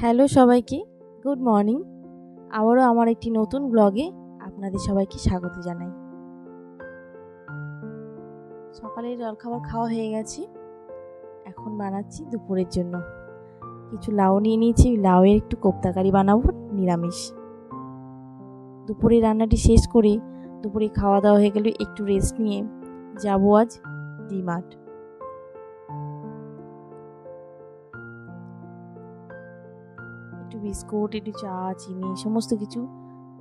Hello সবাইকে, good morning. আবারও আমার একটি নতুন ব্লগে আপনাদের সবাইকে স্বাগত জানাই। সকালের জলখাবার খাওয়া হয়ে গেছে। এখন বানাচ্ছি দুপুরের জন্য। কিছু লাউ নিয়ে নিয়েছি, লাউয়ের একটু কোপ্তাকারি বানাবো, নিরামিষ। দুপুরে রান্নাটি শেষ করে দুপুরে খাওয়া দাওয়া হয়ে গেলে, একটু রেস্ট নিয়ে। যাব আজ ডিমার্ট। বিস্কুট, একটু চা, চিনি, সমস্ত কিছু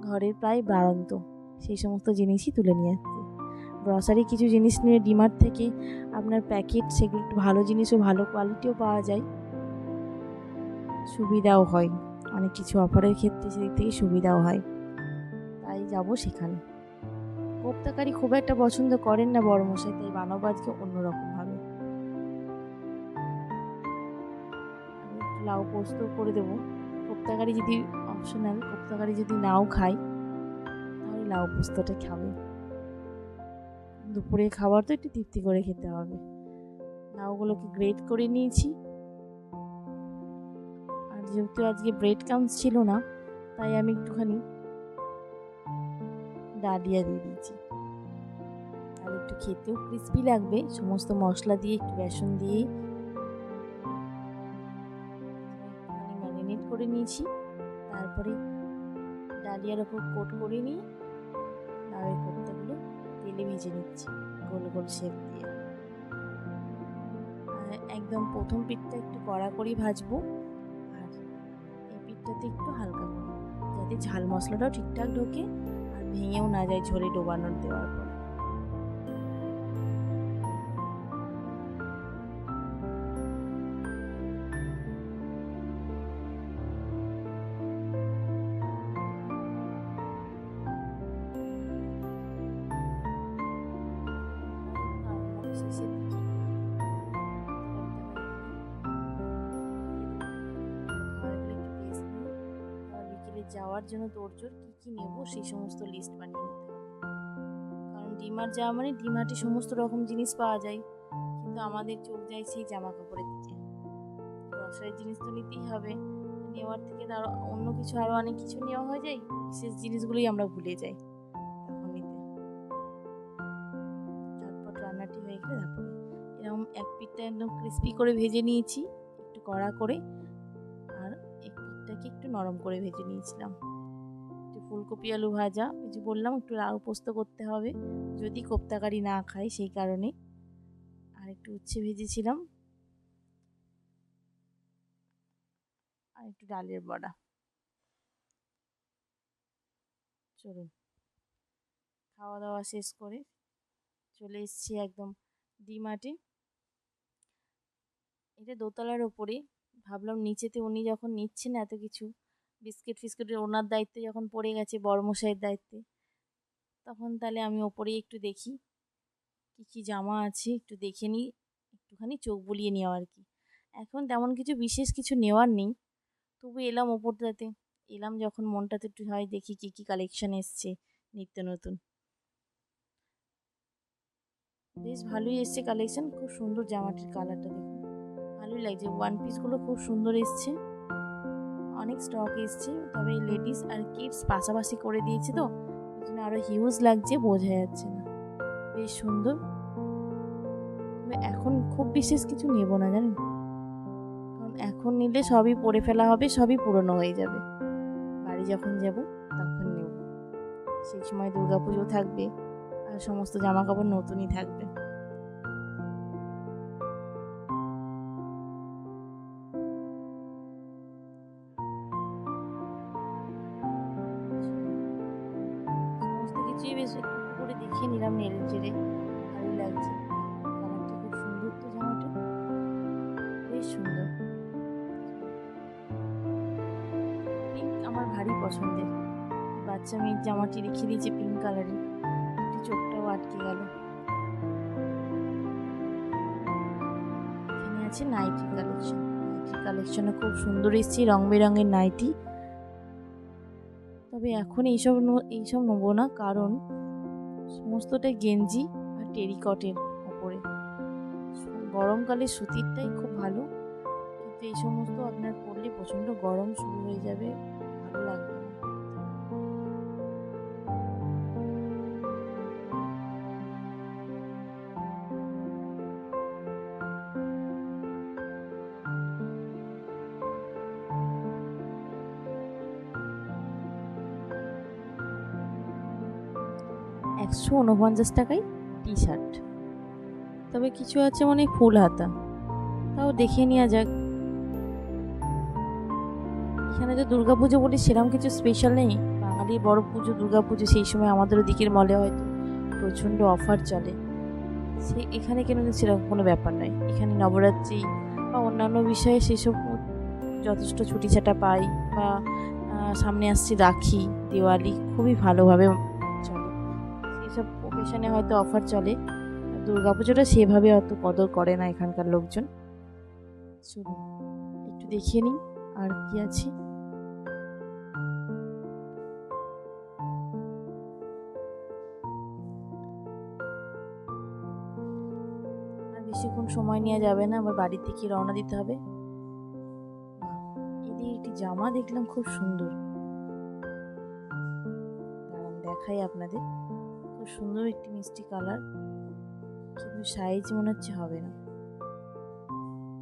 ঘরের প্রায় বাড়ন্ত। সেই সমস্ত জিনিসই তুলে নিয়ে আসছে। গ্রসারি কিছু জিনিস নিয়ে ডিমার্ট থেকে আপনার প্যাকেট সেগুলো একটু ভালো জিনিসও, ভালো কোয়ালিটিও পাওয়া যায়। সুবিধাও হয়। অনেক কিছু অফারের ক্ষেত্রে সেদিক থেকে সুবিধাও হয়। তাই যাব সেখানে। কোপ্তাকারি খুব একটা পছন্দ করেন না বড় মশাই তাই বানাবো আজকে অন্যরকমভাবে। লাউ পোস্ত করে দেবো। কোপ্তাকারি যদি অপশনাল কোপ্তাকারি যদি নাও খাই, তাহলে লাউ পোস্তটা খাবে। দুপুরে খাবার তো একটু তৃপ্তি করে খেতে হবে। লাউগুলোকে গ্রেট করে নিয়েছি। আর যেহেতু আজকে ব্রেড কাউন্স ছিল না, তাই আমি একটুখানি ডালিয়া দিয়ে দিয়েছি। আর একটু খেতেও ক্রিস্পি লাগবে। সমস্ত মশলা দিয়ে, একটু বেসন দিয়ে নিয়েছি। তারপরে ডালিয়ার ওপর কোট করে নিয়ে লাউয়ের কোপ্তাগুলো তেলে ভেজে নিচ্ছি, গোল গোল শেপ দিয়ে। একদম প্রথম পিঠটা একটু কড়া করেই ভাজবো, আর এই পিঠটাতে একটু হালকা করে, যাতে ঝাল মশলাটাও ঠিকঠাক ঢোকে আর ভেঙেও না যায় ঝোলে ডোবানোর দেওয়ার পর। যাওয়ার জন্য তোড়জোড় কী কী নেব সেই সমস্ত লিস্ট বানিয়ে নিতে কারণ ডিমার্ট যাওয়া মানে ডিমার্টে সমস্ত রকম জিনিস পাওয়া যায়, কিন্তু আমাদের চোখ যায় সেই জামা কাপড়ের দিকে গ্রসারির জিনিস তো নিতেই হবে, নেওয়ার থেকে তার অন্য কিছু আরও অনেক কিছু নেওয়া হয়ে যায়, বিশেষ জিনিসগুলোই আমরা ভুলে যাই তখন নিতে। ঝটপট রান্নাটি হয়ে গেলে তারপরে এরকম এক পিঠটা একদম ক্রিস্পি করে ভেজে নিয়েছি, একটু কড়া করে। এক একটু নরম করে ভেজে নিয়েছিলাম। ফুলকপি আলু ভাজা ওই যে বললাম, একটু লাউ পোস্ত করতে হবে। যদি কোপ্তাকারি না খাই, সেই কারণে। আর একটু উচ্ছে ভেজেছিলাম। আর একটু ডালের বড়া। চলুন। খাওয়া দাওয়া শেষ করে চলে এসেছি একদম ডিমার্টে এটা দোতলার ওপরে। ভাবলাম নিচেতে উনি যখন নিচ্ছেন এত কিছু, বিস্কিট ফিস্কিটের ওনার দায়িত্বে যখন পড়ে গেছে, বড়মশাইয়ের দায়িত্বে, তখন তাহলে আমি ওপরেই একটু দেখি, কী কী জামা আছে, একটু দেখে নিই, একটুখানি চোখ বুলিয়ে নেওয়া আর কি। এখন তেমন কিছু বিশেষ কিছু নেওয়ার নেই, তবু এলাম ওপরটাতে, এলাম যখন মনটাতে একটু হয়, দেখি কী কী কালেকশন এসছে, নিত্য নতুন। বেশ ভালোই এসছে কালেকশন খুব সুন্দর জামাটির কালারটা দেখুন। ভালোই লাগছে। ওয়ান পিসগুলো খুব সুন্দর এসছে। অনেক স্টক এসছে। তবে লেডিস আর কিডস পাশাপাশি করে দিয়েছে তো। জন্য আরও হিউজ লাগছে, বোঝা যাচ্ছে না। বেশ সুন্দর। তবে এখন খুব বিশেষ কিছু নেব না, জানেন? কারণ এখন নিলে সবই পরে ফেলা হবে, সবই পুরনো হয়ে যাবে। বাড়ি যখন যাব, তখন নেব। সেই সময় দুর্গাপুজো থাকবে আর সমস্ত জামা কাপড় নতুনই থাকবে। নিলাম নেড়ে চেড়ে ভালো লাগছে। কালারটা খুব সুন্দর তো জামাটা। বেশ সুন্দর। পিঙ্ক আমার ভারী পছন্দের। বাচ্চা মেয়ের জামাটি রেখে দিয়েছে পিঙ্ক কালারের একটু চোখটাও আটকে গেল। এখানে আছে নাইটি কালেকশন। নাইটি কালেকশনে খুব সুন্দর এসছে রং বেরঙের নাইটি। তবে এখন এইসব এইসব নেব না। কারণ সমস্তটাই গেঞ্জি আর টেরিকটের ওপরে। গরমকালে সুতিরটাই খুব ভালো, কিন্তু এই সমস্ত আপনার পরলে প্রচণ্ড গরম শুরু হয়ে যাবে, ভালো লাগবে। একশো উনপঞ্চাশ টাকায় টি শার্ট তবে কিছু আছে মানে ফুল হাতা। তাও দেখে নেওয়া যাক। এখানে তো দুর্গাপুজো বলে সেরকম কিছু স্পেশাল নেই। বাঙালির বড় পুজো, দুর্গাপুজো সেই সময় আমাদের দিকের মলে হয়তো প্রচণ্ড অফার চলে। সে এখানে কেন সেরকম কোনো ব্যাপার নয়। এখানে নবরাত্রি বা অন্যান্য বিষয়ে সেসব যথেষ্ট ছুটি ছাটা পাই বা সামনে আসছে রাখি, দিওয়ালি খুবই ভালোভাবে সেসব হয়তো অফার চলে। দুর্গাপুজোটা সেভাবে অত কদর করে না এখানকার লোকজন। চলুন, একটু দেখিয়ে নিই আর কি আছে। আর বেশিক্ষণ সময় নেওয়া যাবে না, আবার বাড়ির থেকে রওনা দিতে হবে। এদিকে একটি জামা দেখলাম, খুব সুন্দর। দেখাই আপনাদের। খুব সুন্দর একটি মিষ্টি কালার। কিন্তু সাইজ মনে হচ্ছে হবে না।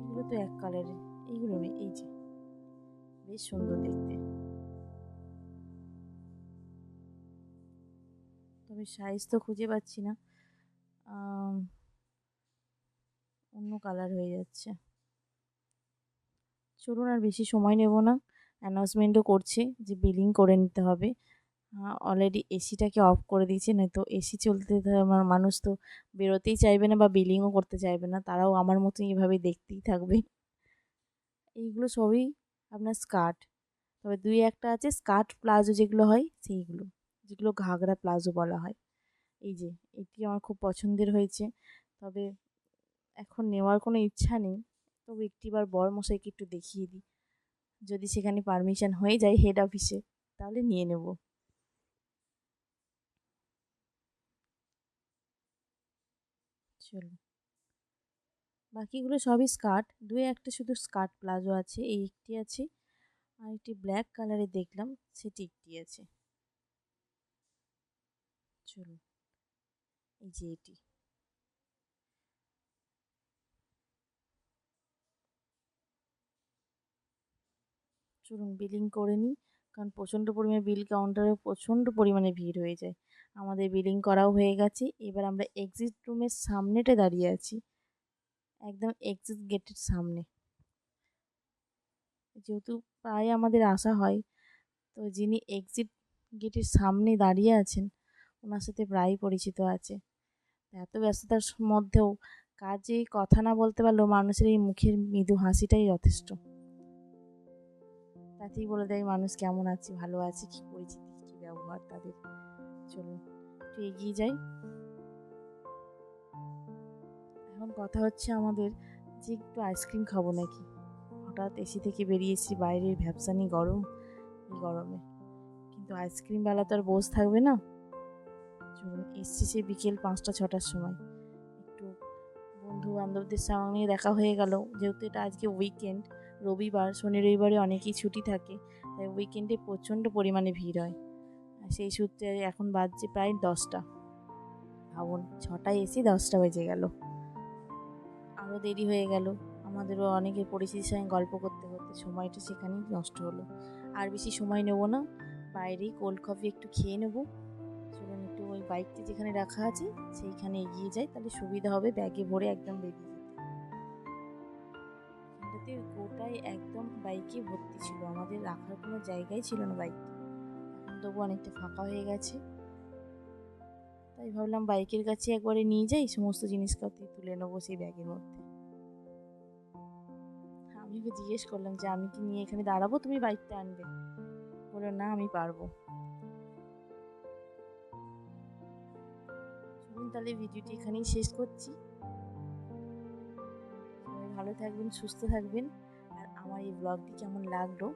এগুলো তো এক কালারের এইগুলো নেই এই যে। বেশ সুন্দর দেখতে। তবে সাইজ তো খুঁজে পাচ্ছি না। অন্য কালার হয়ে যাচ্ছে। চলুন আর বেশি সময় নেব না। অ্যানাউন্সমেন্টও করছে যে বিলিং করে নিতে হবে। অলরেডি এসিটাকে অফ করে দিয়েছে, নয়তো এসি চলতে আমার মানুষ তো বেরোতেই চাইবে না বা বিলিংও করতে চাইবে না, তারাও আমার মতো এভাবে দেখতেই থাকবে। এইগুলো সবই আপনার স্কার্ট। তবে দুই একটা আছে, স্কার্ট প্লাজো যেগুলো হয়, সেইগুলো, যেগুলো ঘাগরা প্লাজো বলা হয়। এই যে, এটি আমার খুব পছন্দের হয়েছে। তবে এখন নেওয়ার কোনো ইচ্ছা নেই, তবে একটিবার বর মশাইকে একটু দেখিয়ে দিই। যদি সেখানে পারমিশন হয়ে যায় হেড অফিসে তাহলে নিয়ে নেব। চলো বাকিগুলো সবই স্কার্ট। দুই একটা শুধু স্কার্ট প্লাজো আছে, এই একটি আছে। আর একটি ব্ল্যাক কালারে দেখলাম, সেটি একটি আছে। চলুন, এই যে এটি। চলুন, বিলিং করে নিই। কারণ প্রচণ্ড পরিমাণে বিল কাউন্টারে প্রচণ্ড পরিমাণে ভিড় হয়ে যায়। আমাদের বিলিং করাও হয়ে গেছে। এবার আমরা এক্সিট রুমের সামনেটা দাঁড়িয়ে আছি। একদম এক্সিট গেটের সামনে। যেহেতু প্রায় আমাদের আসা হয়, তো যিনি এক্সিট গেটের সামনে দাঁড়িয়ে আছেন, ওনার সাথে প্রায়ই পরিচিত আছে। এত ব্যস্ততার মধ্যেও কাজে কথা না বলতে পারলেও মানুষের এই মুখের মৃদু হাসিটাই যথেষ্ট। তাতেই বলে দেয়, মানুষ কেমন আছে, ভালো আছে, কি পরিচিতি, কি ব্যবহার তাদের। চলুন, একটু এগিয়ে যাই। এখন কথা হচ্ছে আমাদের যে একটু আইসক্রিম খাব নাকি? হঠাৎ এসি থেকে বেরিয়েছি বাইরের ভ্যাপসানি গরম, এই গরমে। কিন্তু আইসক্রিমওয়ালা তো আর বসে থাকবে না। চলুন, এসছি সে বিকেল পাঁচটা, ছটার সময়। একটু বন্ধু বান্ধবদের সঙ্গে দেখা হয়ে গেল, যেহেতু এটা আজকে উইকেন্ড রবিবার, শনি রবিবারে অনেকেই ছুটি থাকে, তাই উইকেন্ডে প্রচণ্ড পরিমাণে ভিড় হয়। আর সেই সূত্রে এখন বাজছে প্রায় দশটা। ভাবুন, ছটায় এসে দশটা বেজে গেল। আরও দেরি হয়ে গেল। আমাদেরও অনেকে পরিচিতির সঙ্গে গল্প করতে করতে সময়টা সেখানেই নষ্ট হলো। আর বেশি সময় নেব না। বাইরেই কোল্ড কফি একটু খেয়ে নেব। চলুন একটু ওই বাইকটি যেখানে রাখা আছে, সেইখানে এগিয়ে যাই, তাহলে সুবিধা হবে ব্যাগে ভরে একদম বেরিয়ে। এটাতে গোটাই একদম বাইকে ভর্তি ছিল। আমাদের রাখার কোনো জায়গাই ছিল না বাইকটা এখন তবু অনেকটা ফাঁকা হয়ে গেছে। তাই ভাবলাম বাইকের কাছে একবারে নিয়ে যাই, সমস্ত জিনিসপত্র তুলে নেব সেই ব্যাগের মধ্যে। আমি ওকে জিজ্ঞেস করলাম যে, আমি কি নিয়ে এখানে দাঁড়াবো? তুমি বাইকটা আনবে? বলল, না, আমি পারব। তাহলে ভিডিওটি এখানেই শেষ করছি। ভালো থাকবেন, সুস্থ থাকবেন। আর আমার এই ব্লগটি কেমন লাগল,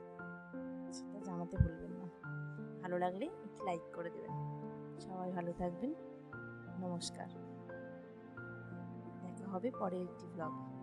সেটা জানাতে ভুলবেন না। ভালো লাগলে একটু লাইক করে দেবেন। সবাই ভালো থাকবেন। নমস্কার। দেখা হবে পরের একটি ব্লগে